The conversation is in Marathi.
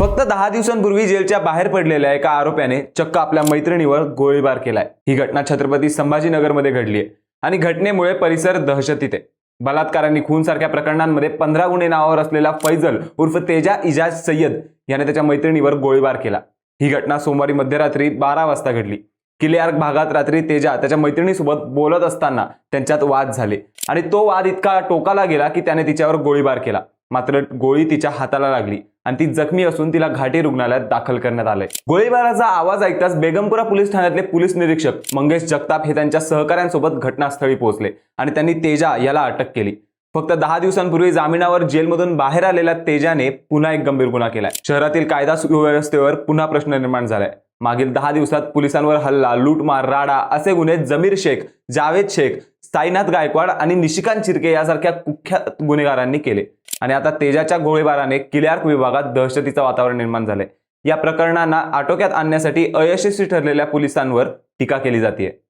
फक्त दहा दिवसांपूर्वी जेलच्या बाहेर पडलेल्या एका आरोप्याने चक्क आपल्या मैत्रिणीवर गोळीबार केलाय. ही घटना छत्रपती संभाजीनगरमध्ये घडली आहे आणि घटनेमुळे परिसर दहशतीत आहे. बलात्कारांनी खून सारख्या प्रकरणांमध्ये पंधरा गुन्हे नावावर असलेला फैजल उर्फ तेजा इजाज सय्यद याने त्याच्या मैत्रिणीवर गोळीबार केला. ही घटना सोमवारी मध्यरात्री बारा वाजता घडली. किलेआर्क भागात रात्री तेजा त्याच्या मैत्रिणीसोबत बोलत असताना त्यांच्यात वाद झाले आणि तो वाद इतका टोकाला गेला की त्याने तिच्यावर गोळीबार केला. मात्र गोळी तिच्या हाताला लागली आणि ती जखमी असून तिला घाटी रुग्णालयात दाखल करण्यात आलंय. गोळीबाराचा आवाज ऐकताच बेगमपुरा पोलीस ठाण्यातले पोलीस निरीक्षक मंगेश जगताप हे त्यांच्या सहकाऱ्यांसोबत घटनास्थळी पोहोचले आणि त्यांनी तेजा याला अटक केली. फक्त दहा दिवसांपूर्वी जामिनावर जेलमधून बाहेर आलेल्या तेजाने पुन्हा एक गंभीर गुन्हा केलाय. शहरातील कायदा सुव्यवस्थेवर पुन्हा प्रश्न निर्माण झालाय. मागील दहा दिवसात पोलिसांवर हल्ला लूटमार राडा असे गुन्हे जमीर शेख जावेद शेख साईनाथ गायकवाड आणि निशिकांत चिरके यासारख्या कुख्यात गुन्हेगारांनी केले. आणि आता तेजाच्या गोळीबाराने किल्यार्क विभागात दहशतीचं वातावरण निर्माण झालंय. या प्रकरणांना आटोक्यात आणण्यासाठी अयशस्वी ठरलेल्या पोलिसांवर टीका केली जाते